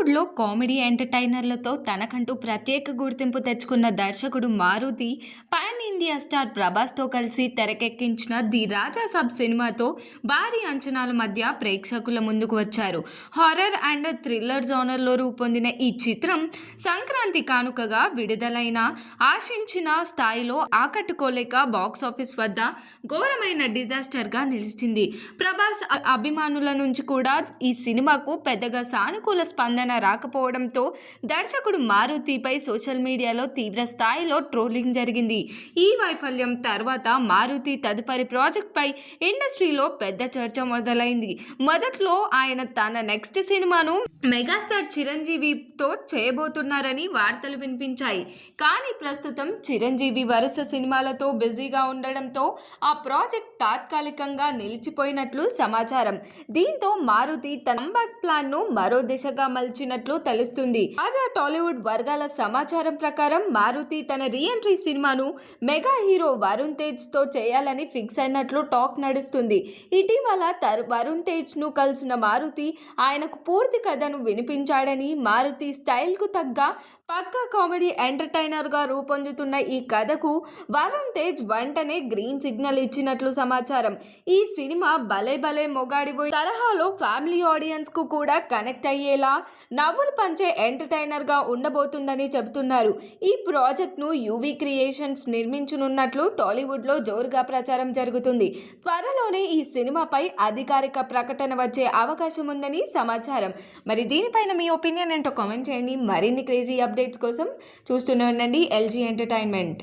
బాలీవుడ్లో కామెడీ ఎంటర్టైనర్లతో తనకంటూ ప్రత్యేక గుర్తింపు తెచ్చుకున్న దర్శకుడు మారుతి పాన్ ఇండియా స్టార్ ప్రభాస్తో కలిసి తెరకెక్కించిన ది రాజా సబ్ సినిమాతో భారీ అంచనాల మధ్య ప్రేక్షకుల ముందుకు వచ్చారు. హారర్ అండ్ థ్రిల్లర్ జోనర్లో రూపొందిన ఈ చిత్రం సంక్రాంతి కానుకగా విడుదలైన ఆశించిన స్థాయిలో ఆకట్టుకోలేక బాక్సాఫీస్ వద్ద ఘోరమైన డిజాస్టర్గా నిలిచింది. ప్రభాస్ అభిమానుల నుంచి కూడా ఈ సినిమాకు పెద్దగా సానుకూల స్పందన రాకపోవడంతో దర్శకుడు మారుతిపై సోషల్ మీడియాలో తీవ్ర స్థాయిలో ట్రోలింగ్ జరిగింది. ఈ వైఫల్యం తర్వాత మారుతి తదుపరి ప్రాజెక్ట్పై ఇండస్ట్రీలో పెద్ద చర్చ మొదలైంది. మొదట్లో ఆయన తన నెక్స్ట్ సినిమాను మెగాస్టార్ చిరంజీవితో చేయబోతున్నారని వార్తలు వినిపించాయి. కానీ ప్రస్తుతం చిరంజీవి వరుస సినిమాలతో బిజీగా ఉండడంతో ఆ ప్రాజెక్ట్ తాత్కాలికంగా నిలిచిపోయినట్లు సమాచారం. దీంతో మారుతి తన ప్లాన్ను మరో దిశగా వచ్చినట్లు తెలుస్తుంది. తాజా టాలీవుడ్ వర్గాల సమాచారం ప్రకారం మారుతి తన రీఎంట్రీ సినిమాను మెగా హీరో వరుణ్ తేజ్తో చేయాలని ఫిక్స్ అయినట్లు టాక్ నడుస్తుంది. ఇటీవల తర్ వరుణ్ తేజ్ను కలిసిన మారుతి ఆయనకు పూర్తి కథను వినిపించాడని మారుతి స్టైల్కు తగ్గ పక్కా కామెడీ ఎంటర్టైనర్గా రూపొందుతున్న ఈ కథకు వరుణ్ తేజ్ వెంటనే గ్రీన్ సిగ్నల్ ఇచ్చినట్లు సమాచారం. ఈ సినిమా భలే భలే మొగాడిపోయి తరహాలో ఫ్యామిలీ ఆడియన్స్కు కూడా కనెక్ట్ అయ్యేలా నవ్వులు పంచే ఎంటర్టైనర్గా ఉండబోతుందని చెబుతున్నారు. ఈ ప్రాజెక్ట్ను యూవీ క్రియేషన్స్ నిర్మించనున్నట్లు టాలీవుడ్లో జోరుగా ప్రచారం జరుగుతుంది. త్వరలోనే ఈ సినిమాపై అధికారిక ప్రకటన వచ్చే అవకాశం ఉందని సమాచారం. మరి దీనిపైన మీ ఒపీనియన్ ఏంటో కామెంట్ చేయండి. మరిన్ని క్రేజీ అప్డేట్స్ కోసం చూస్తూనే ఉండండి ఎల్జీ ఎంటర్టైన్మెంట్.